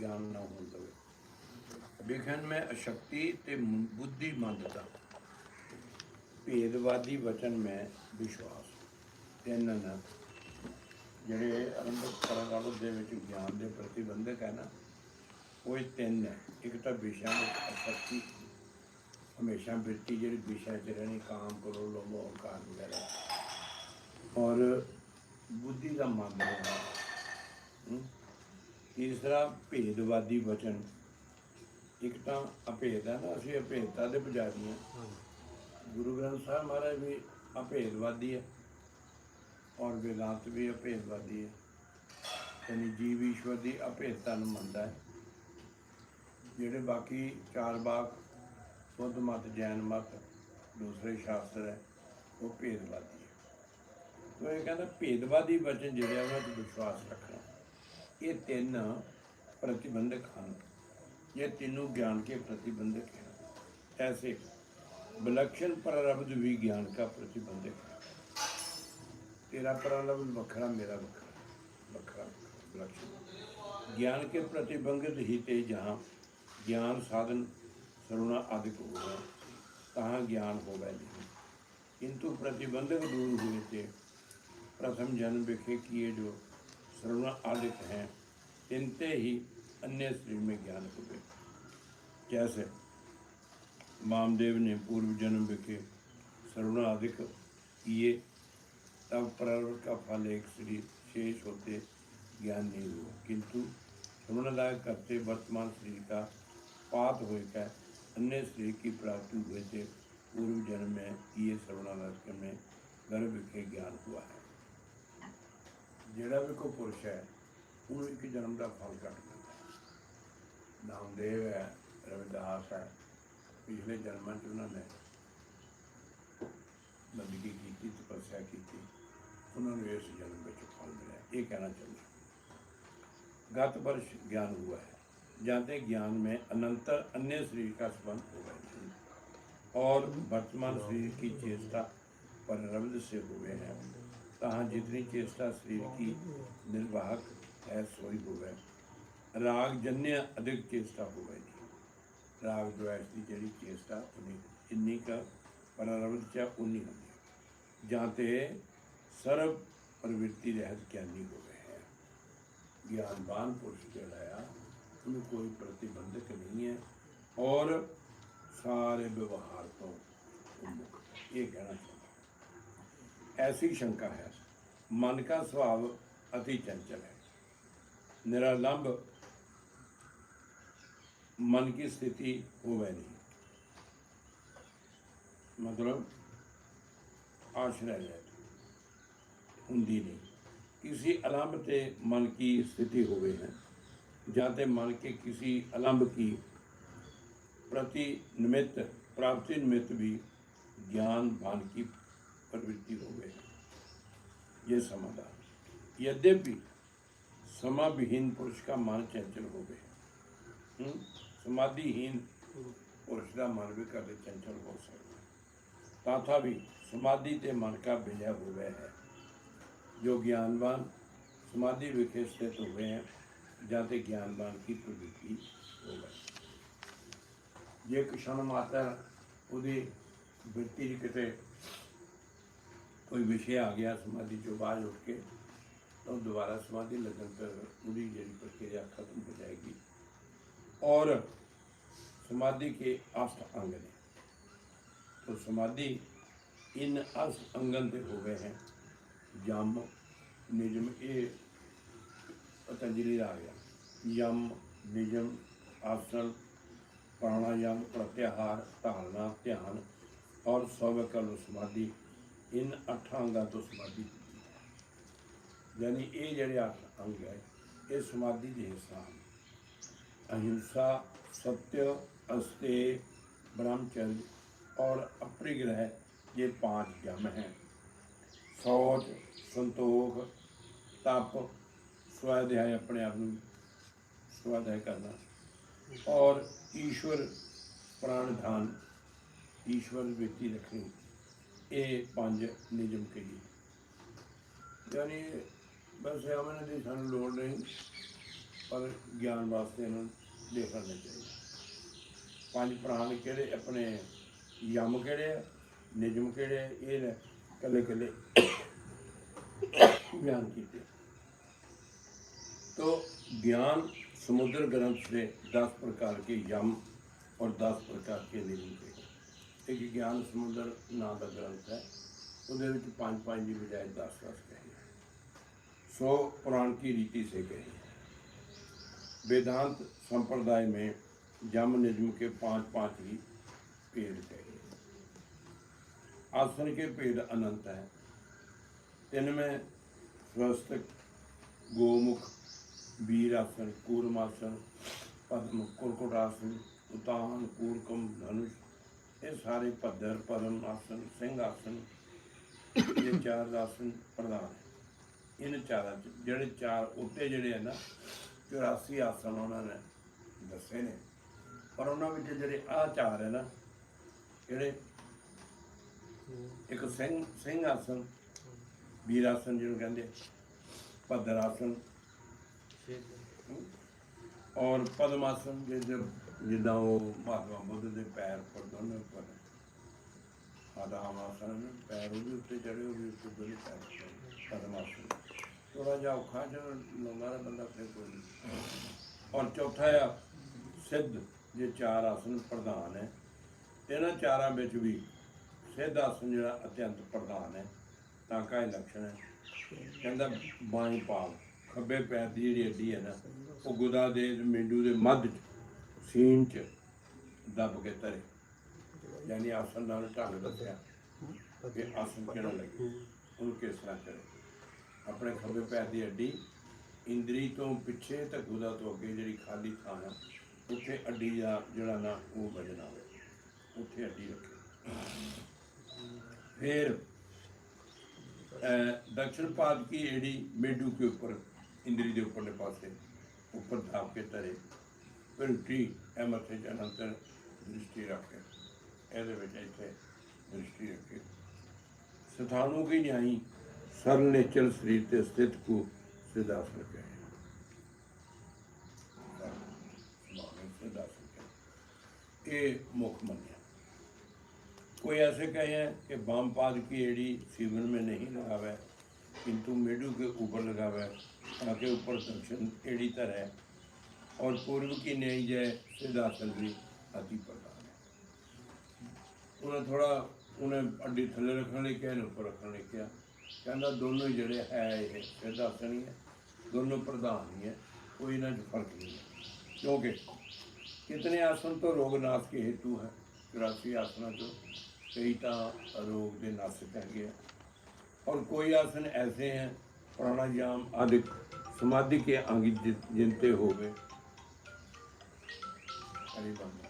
ਗਿਆਨ ਨਾ ਹੋਣ ਦੇਵੇ। ਵਿਖਣ ਮੈਂ ਅਸ਼ਕਤੀ ਤੇ ਮ- ਬੁੱਧੀ ਮੰਦਤਾ ਭੇਦਵਾਦੀ ਵਚਨ ਮੈਂ ਵਿਸ਼ਵਾਸ। ਤਿੰਨ ਨਾ, ਜਿਹੜੇ ਅਰੰਭਕ ਪਰਗਾਲ ਦੇ ਵਿੱਚ ਗਿਆਨ ਦੇ ਪ੍ਰਤੀਬੰਧਕ ਹੈ ਨਾ, ਉਹ ਇਹ ਤਿੰਨ ਹੈ। ਇੱਕ ਤਾਂ ਵਿਸ਼ਾ ਵਿੱਚ ਅਸ਼ਕਤੀ, ਹਮੇਸ਼ਾ ਬਿਰਤੀ ਜਿਹੜੀ ਵਿਸ਼ਾ 'ਚ ਰਹਿਣੀ, ਕਾਮ ਕਰੋ, ਲੋਭੋ ਅਹੰਕਾਰ ਵਗੈਰਾ। ਔਰ ਬੁੱਧੀ ਦਾ ਮੰਦ ਹੋਣਾ ਤੀਸਰਾ ਭੇਦਵਾਦੀ ਵਚਨ। ਇੱਕ ਤਾਂ ਅਭੇਦ ਹੈ ਨਾ ਅਸੀਂ ਅਭੇਦਤਾ ਦੇ ਪੁਜਾਰੀ ਹਾਂ ਗੁਰੂ ਗ੍ਰੰਥ ਸਾਹਿਬ ਮਹਾਰਾਜ ਵੀ ਅਭੇਦਵਾਦੀ ਹੈ ਔਰ ਵੇਦਾਂਤ ਵੀ ਅਭੇਦਵਾਦੀ ਹੈ ਯਾਨੀ ਜੀਵ ਈਸ਼ਵਰ ਦੀ ਅਭੇਦਤਾ ਨੂੰ ਮੰਨਦਾ ਹੈ। ਜਿਹੜੇ ਬਾਕੀ ਚਾਰ ਬਾਗ ਬੁੱਧ ਮਤ ਜੈਨ ਮਤ ਦੂਸਰੇ ਸ਼ਾਸਤਰ ਹੈ ਉਹ ਭੇਦਵਾਦੀ ਹੈ ਤੋ ਇਹ ਕਹਿੰਦਾ ਭੇਦਵਾਦੀ ਵਚਨ ਜਿਹੜੇ ਉਹਨਾਂ 'ਚ ਵਿਸ਼ਵਾਸ ਰੱਖਣਾ। ਇਹ ਤਿੰਨ ਪ੍ਰਤੀਬੰਧਕ ਹਨ ਇਹ ਤਿੰਨੋਂ ਗਿਆਨ के प्रतिबंधक हैं ऐसे विलक्षण प्रारब्ध भी ज्ञान का प्रतिबंधक है तेरा प्रारब्ध बखरा मेरा बखरा बखरा विलक्षण ज्ञान के प्रतिबंधित ही ते जहाँ ज्ञान साधन सरुणा अधिक होगा तहाँ ज्ञान होगा नहीं किंतु प्रतिबंधक दूर हुए थे प्रथम जन्म विखे किए जो सरुणा अधिक हैं, इनते ही अन्य शरीर में ज्ञान हुए जैसे मामदेव ने पूर्व जन्म विखे सर्वनाधिक किए, तब प्रारब्ध का फल एक शरीर शेष होते ज्ञान नहीं हुआ। किंतु श्रवणदायक करते वर्तमान शरीर का पात होकर अन्य शरीर की प्राप्ति हुए थे, पूर्व जन्म में किए श्रवणादायक में गर्भ विखे ज्ञान हुआ है। ਜਿਹੜਾ ਵੀ ਕੋਈ ਪੁਰਸ਼ ਹੈ ਉਹਨੂੰ ਇੱਕ ਜਨਮ ਦਾ ਫਲ ਕੱਟ ਮਿਲਦਾ ਹੈ ਨਾਮਦੇਵ ਹੈ ਰਵਿਦਾਸ ਹੈ ਪਿਛਲੇ ਜਨਮਾਂ 'ਚ ਉਹਨਾਂ ਨੇ ਬੰਦਗੀ ਕੀਤੀ ਤਪੱਸਿਆ ਕੀਤੀ ਉਹਨਾਂ ਨੂੰ ਇਸ ਜਨਮ ਵਿੱਚ ਫਲ ਮਿਲਿਆ ਇਹ ਕਹਿਣਾ ਚਾਹੁੰਦਾ गत वर्ष ज्ञान हुआ है जानते ज्ञान में अनंतर अन्य शरीर का संबंध हो गए और वर्तमान शरीर की चेष्टा पररब्ध से हुए हैं कहा जितनी चेष्टा शरीर की निर्वाहक है सोई होवे राग जन्य अधिक चेष्टा होवे जी राग द्वेष की जी चेष्टा उन्नी इन्नी का प्रारंभ चा उन्नी होंगी जहाँ ते सर्व प्रवृत्ति रहत ज्ञानी होवे है ज्ञानवान पुरुष जड़ा उन्हें कोई प्रतिबंधक नहीं है और सारे व्यवहार तो मुक्त ये कहना चाहिए ਇਹ ਕਹਿਣਾ ਚਾਹੁੰਦਾ ऐसी शंका है मन का स्वभाव अति चंचल है निरालंब मन की स्थिति होवे नहीं मतलब आश्रय है ਹੁੰਦੀ ਨਹੀਂ किसी अलंब ते मन की स्थिति होवे है जाते मन के किसी अलंब की प्रति निमित्त प्राप्ति निमित्त भी ज्ञान भान की ਪ੍ਰਵਿਰਤੀ ਹੋਵੇ। ਇਹ ਸਮਾਂ ਦਾ। ਯਦਿਪੀ ਸਮਾਂ ਵਿਹੀਨ ਪੁਰਸ਼ ਦਾ ਮਨ ਚੰਚਲ ਹੋਵੇ। ਹੂੰ? ਸਮਾਧੀਹੀਨ ਪੁਰਸ਼ ਦਾ ਮਨ ਵੀ ਕਦੇ ਚੰਚਲ ਹੋ ਸਕਦਾ ਤਾਥਾ ਵੀ ਸਮਾਧੀ ਤੇ ਮਨ ਕਾ ਵਿਜੈ ਹੋਵੇ ਹੈ। ਜੋ ਗਿਆਨਵਾਨ ਸਮਾਧੀ ਵਿਖੇ ਸਥਿਤ ਹੋਵੇ ਹੈ, ਜਾਂ ਤੇ ਗਿਆਨਵਾਨ ਕੀ ਪ੍ਰਵਿਰਤੀ ਹੋਵੇ। ਜੇ ਕਿਸ਼ਨ ਮਾਤਾ ਉਹਦੀ ਬਿਰਤੀ ਕਿਤੇ कोई विषय आ गया समाधि जो बाज उठ के तो दोबारा समाधि लगन पर पूरी जड़ी प्रक्रिया खत्म हो जाएगी और समाधि के अष्ट अंग ने तो समाधि इन अष्ट अंगन पे हो गए हैं जम निजम ये पतंजलि आ गया यम निजम आसन प्राणायाम प्रत्याहार धारणा ध्यान और सौव्यकल समाधि इन अठांगा तो समाधि होती है यानी ये जड़े अठ अंग है ये समाधि के हिस्सा हैं अहिंसा सत्य अस्तेय ब्रह्मचर्य और अपरिग्रह ये पांच यम हैं शौच संतोख तप स्वाध्याय अपने आप में स्वाध्याय करना और ईश्वर प्राणधान ईश्वर व्यक्ति रखनी ये पांच नियम कही यानी बस हमने दी सानू लोड़ नहीं ਪਰ ਗਿਆਨ ਵਾਸਤੇ ਇਹਨਾਂ ਨੂੰ ਦੇਖ ਲੈਣਾ ਚਾਹੀਦਾ ਪੰਜ ਪ੍ਰਾਣ ਕਿਹੜੇ ਆਪਣੇ ਯਮ ਕਿਹੜੇ ਆ ਨਿਜਮ ਕਿਹੜੇ ਆ ਇਹ ਨੇ ਕੱਲੇ ਕੱਲੇ ਬਿਆਨ ਕੀਤੇ तो ज्ञान समुद्र ग्रंथ से दस प्रकार के यम और दस प्रकार के नियम के एक ज्ञान समुद्र ਨਾਂ ਦਾ ਗ੍ਰੰਥ ਹੈ ਉਹਦੇ ਵਿੱਚ ਪੰਜ ਪੰਜ ਦੀ ਬਜਾਏ 10 10 ਕਹੇ सो पुराण की रीति से कहे वेदांत संप्रदाय में जम निजम के पांच पांच ही पेड़ कहे आसन के पेड़ अनंत हैं इनमें स्वस्तिक गोमुख वीरासन कूर्मासन पद्म कुरकुटासन उतान कूर्कम धनुष ਇਹ ਸਾਰੇ ਭੱਦਰ ਪਰਮ ਆਸਨ ਸਿੰਘ ਆਸਨ ਇਹ ਚਾਰ ਆਸਨ ਪ੍ਰਧਾਨ ਇਹਨਾਂ ਚਾਰਾਂ ਚ ਜਿਹੜੇ ਚਾਰ ਉੱਤੇ ਜਿਹੜੇ ਆ ਨਾ 84 ਆਸਨ ਉਹਨਾਂ ਨੇ ਦੱਸੇ ਨੇ। ਪਰ ਉਹਨਾਂ ਵਿੱਚ ਜਿਹੜੇ ਆ ਚਾਰ ਹੈ ਨਾ ਜਿਹੜੇ ਇੱਕ ਸਿੰਘ ਸਿੰਘ ਆਸਨ ਵੀਰ ਆਸਨ ਜਿਹਨੂੰ ਕਹਿੰਦੇ ਭੱਦਰ ਆਸਨ ਔਰ ਪਦਮ ਆਸਨ ਜਿਹੜੇ ਜਿੱਦਾਂ ਉਹ ਮਹਾਤਮਾ ਬੁੱਧ ਦੇ ਪੈਰ ਪਰ ਦੋਨੇ ਉੱਪਰ। ਆਦਾਮਾਸਨ ਪੈਰ ਉਹਦੇ ਉੱਤੇ ਚੜੇ ਉਹਦੇ ਉੱਤੇ ਦੋਨੇ ਪੈਰ ਉੱਪਰ। ਪਦਮਾਸਨ ਥੋੜਾ ਜਿਹਾ ਔਖਾ ਜਦੋਂ ਲਾਉਂਦਾ ਨਾ ਬੰਦਾ ਫਿਰ ਕੋਈ ਨਹੀਂ। ਔਰ ਚੌਥਾ ਆ, ਸਿੱਧ, ਜੇ ਚਾਰ ਆਸਨ ਪ੍ਰਧਾਨ ਹੈ। ਇਹਨਾਂ ਚਾਰਾਂ ਵਿੱਚ ਵੀ ਸਿੱਧ ਆਸਨ ਜਿਹੜਾ ਅਤਿਅੰਤ ਪ੍ਰਧਾਨ ਹੈ, ਤਾਂ ਕਾ ਇਹ ਲੱਛਣ ਹੈ? ਕਹਿੰਦਾ ਬਾਈ ਪਾਲ, ਖੱਬੇ ਪੈਰ ਦੀ ਜਿਹੜੀ ਅੱਡੀ ਹੈ ਨਾ, ਉਹ ਗੁਦਾ ਦੇ ਮਿੰਡੂ ਦੇ ਮੱਧ ਚ। ਸੀਨ ਚ ਦੱਬ ਕੇ ਤਰੇ ਯਾਨੀ ਆਸਨ ਨਾਲ ਢੰਗ ਦੱਸਿਆ ਕਿ ਆਸਨ ਕਿਹੜਾ ਲੱਗੇ ਉਹਨੂੰ ਕਿਸ ਤਰ੍ਹਾਂ ਕਰੇ ਆਪਣੇ ਖੱਬੇ ਪੈਰ ਦੀ ਅੱਡੀ ਇੰਦਰੀ ਤੋਂ ਪਿੱਛੇ ਤੇ ਗੁਦਾ ਤੋਂ ਅੱਗੇ ਜਿਹੜੀ ਖਾਲੀ ਥਾਂ ਹੈ ਉੱਥੇ ਅੱਡੀ ਦਾ ਜਿਹੜਾ ਨਾ ਉਹ ਵਜਨ ਆਵੇ ਉੱਥੇ ਅੱਡੀ ਰੱਖੇ ਫਿਰ अ, दक्षिण पाद की एड़ी मेडू के ऊपर इंद्री के ऊपरले पासे ऊपर धाप के तरे फिर टी ए मथे च अनंतर दृष्टि रखे ਇਹਦੇ ਵਿੱਚ ਇੱਥੇ ਦ੍ਰਿਸ਼ਟੀ ਰੱਖੇ ਸਥਾਨੋਂ ਕੀ ਨਿਆਈ ਸਰਲ ਨੇਚਰ ਸਰੀਰ ਤੇ ਸਥਿਤ ਕੋ ਸਿਧਾਸਨ ਕਹੇ सिद्धासन कहे ये मुख मन्या कोई ऐसे कहे हैं कि वाम पाद की एड़ी सीवन में नहीं लगावे किंतु मेडू के ऊपर लगावे ताकि ऊपर दक्षिण एड़ी तरह है ਔਰ ਪੂਰਬ की ਨਹੀਂ जय सिद्धार्थन जी अति ਪ੍ਰਧਾਨ ਉਹਨੇ उन्हें ਉਹਨੇ ਅੱਡੀ ਥੱਲੇ ਰੱਖਣ ਲਈ ਕਿਹਾ, ਇਹਨੂੰ ਉੱਪਰ ਰੱਖਣ ਲਈ ਕਿਹਾ। ਕਹਿੰਦਾ ਦੋਨੋਂ ਹੀ ਜਿਹੜੇ ਹੈ ਇਹ ਸਿੱਧਾਸਨ ਹੀ ਹੈ। ਦੋਨੋਂ ਪ੍ਰਧਾਨ ਹੀ ਹੈ, ਕੋਈ ਇਹਨਾਂ 'ਚ ਫ਼ਰਕ ਨਹੀਂ ਹੈ। ਕਿਉਂਕਿ ਕਿਤਨੇ ਆਸਨ ਤੋਂ ਰੋਗ ਨਾਸ ਕੇ ਹੇਤੂ ਹੈ 83 ਆਸਨਾਂ ਤੋਂ, ਕਈ ਤਾਂ ਰੋਗ ਦੇ ਨਾਸਕ ਹੈਗੇ ਆ। ਔਰ ਕੋਈ ਆਸਨ ਐਸੇ ਹੈ प्राणायाम आदि समाधि के अंग जिनते हो गए Arriba.